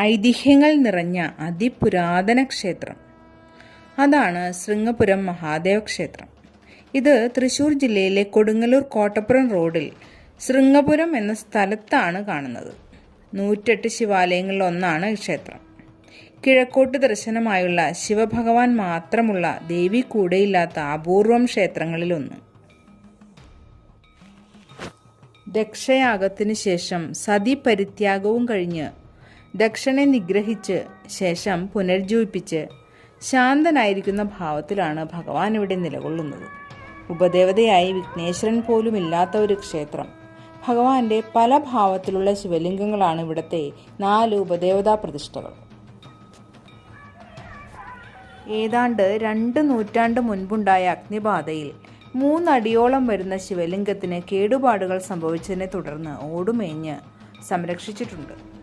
ഐതിഹ്യങ്ങൾ നിറഞ്ഞ അതിപുരാതന ക്ഷേത്രം. അതാണ് ശൃംഗപുരം മഹാദേവ ക്ഷേത്രം. ഇത് തൃശൂർ ജില്ലയിലെ കൊടുങ്ങല്ലൂർ കോട്ടപ്പുറം റോഡിൽ ശൃംഗപുരം എന്ന സ്ഥലത്താണ് കാണുന്നത്. നൂറ്റെട്ട് ശിവാലയങ്ങളിൽ ഒന്നാണ് ക്ഷേത്രം. കിഴക്കോട്ട് ദർശനമായുള്ള ശിവഭഗവാൻ മാത്രമുള്ള ദേവി കൂടെയില്ലാത്ത അപൂർവം ക്ഷേത്രങ്ങളിലൊന്ന് ദക്ഷയാഗത്തിനു ശേഷം സതി പരിത്യാഗവും കഴിഞ്ഞ് ദക്ഷനെ നിഗ്രഹിച്ച് ശേഷം പുനർജീവിപ്പിച്ച് ശാന്തനായിരിക്കുന്ന ഭാവത്തിലാണ് ഭഗവാൻ ഇവിടെ നിലകൊള്ളുന്നത്. ഉപദേവതയായി വിഘ്നേശ്വരൻ പോലും ഇല്ലാത്ത ഒരു ക്ഷേത്രം. ഭഗവാന്റെ പല ഭാവത്തിലുള്ള ശിവലിംഗങ്ങളാണ് ഇവിടുത്തെ നാല് ഉപദേവതാ പ്രതിഷ്ഠകൾ. ഏതാണ്ട് രണ്ട് നൂറ്റാണ്ട് മുൻപുണ്ടായ അഗ്നിബാധയിൽ മൂന്നടിയോളം വരുന്ന ശിവലിംഗത്തിന് കേടുപാടുകൾ സംഭവിച്ചതിനെ തുടർന്ന് ഓടുമേഞ്ഞ് സംരക്ഷിച്ചിട്ടുണ്ട്.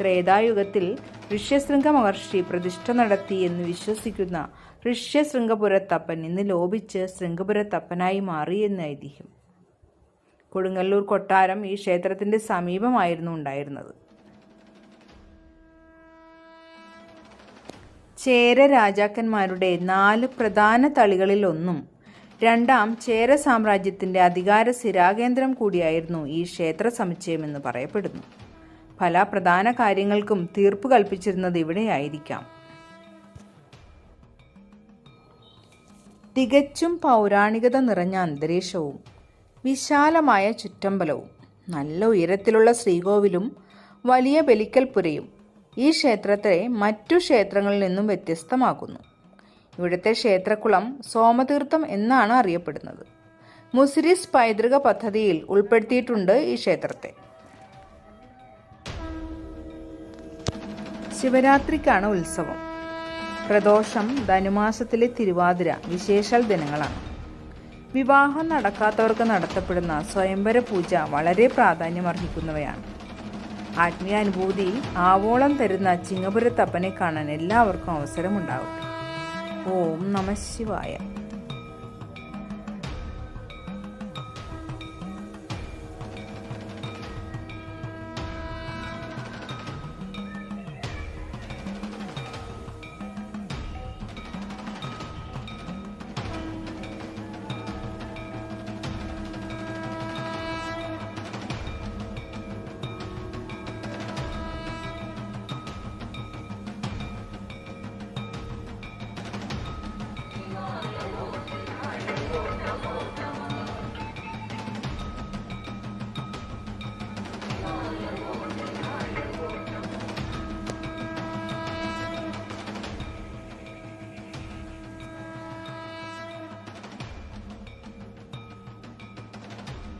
ത്രേതായുഗത്തിൽ ഋഷ്യശൃംഗ മഹർഷി പ്രതിഷ്ഠ നടത്തി എന്ന് വിശ്വസിക്കുന്ന ഋഷ്യശൃംഗപുരത്തപ്പൻ ഇന്ന് ലോപിച്ച് ശൃംഗപുരത്തപ്പനായി മാറി എന്ന് ഐതിഹ്യം. കൊടുങ്ങല്ലൂർ കൊട്ടാരം ഈ ക്ഷേത്രത്തിന്റെ സമീപമായിരുന്നു ഉണ്ടായിരുന്നത്. ചേര രാജാക്കന്മാരുടെ നാല് പ്രധാന തളികളിൽ ഒന്നും രണ്ടാം ചേര സാമ്രാജ്യത്തിന്റെ അധികാര സ്ഥിരാകേന്ദ്രം കൂടിയായിരുന്നു ഈ ക്ഷേത്ര സമുച്ചയമെന്ന് പറയപ്പെടുന്നു. പല പ്രധാന കാര്യങ്ങൾക്കും തീർപ്പ് കൽപ്പിച്ചിരുന്നത് ഇവിടെയായിരിക്കാം. തികച്ചും പൗരാണികത നിറഞ്ഞ അന്തരീക്ഷവും വിശാലമായ ചുറ്റമ്പലവും നല്ല ഉയരത്തിലുള്ള ശ്രീകോവിലും വലിയ ബലിക്കൽപുരയും ഈ ക്ഷേത്രത്തെ മറ്റു ക്ഷേത്രങ്ങളിൽ നിന്നും വ്യത്യസ്തമാക്കുന്നു. ഇവിടുത്തെ ക്ഷേത്രക്കുളം സോമതീർത്ഥം എന്നാണ് അറിയപ്പെടുന്നത്. മുസിരിസ് പൈതൃക പദ്ധതിയിൽ ഉൾപ്പെടുത്തിയിട്ടുണ്ട് ഈ ക്ഷേത്രത്തെ. ശിവരാത്രിക്കാണ് ഉത്സവം. പ്രദോഷം ധനുമാസത്തിലെ തിരുവാതിര വിശേഷൽ ദിനങ്ങളാണ്. വിവാഹം നടക്കാത്തവർക്ക് നടത്തപ്പെടുന്ന സ്വയംവര പൂജ വളരെ പ്രാധാന്യമർഹിക്കുന്നവയാണ്. ആത്മീയാനുഭൂതി ആവോളം തരുന്ന ചിങ്ങപുരത്തപ്പനെ കാണാൻ എല്ലാവർക്കും അവസരമുണ്ടാവട്ടെ. ഓം നമ ശിവായ.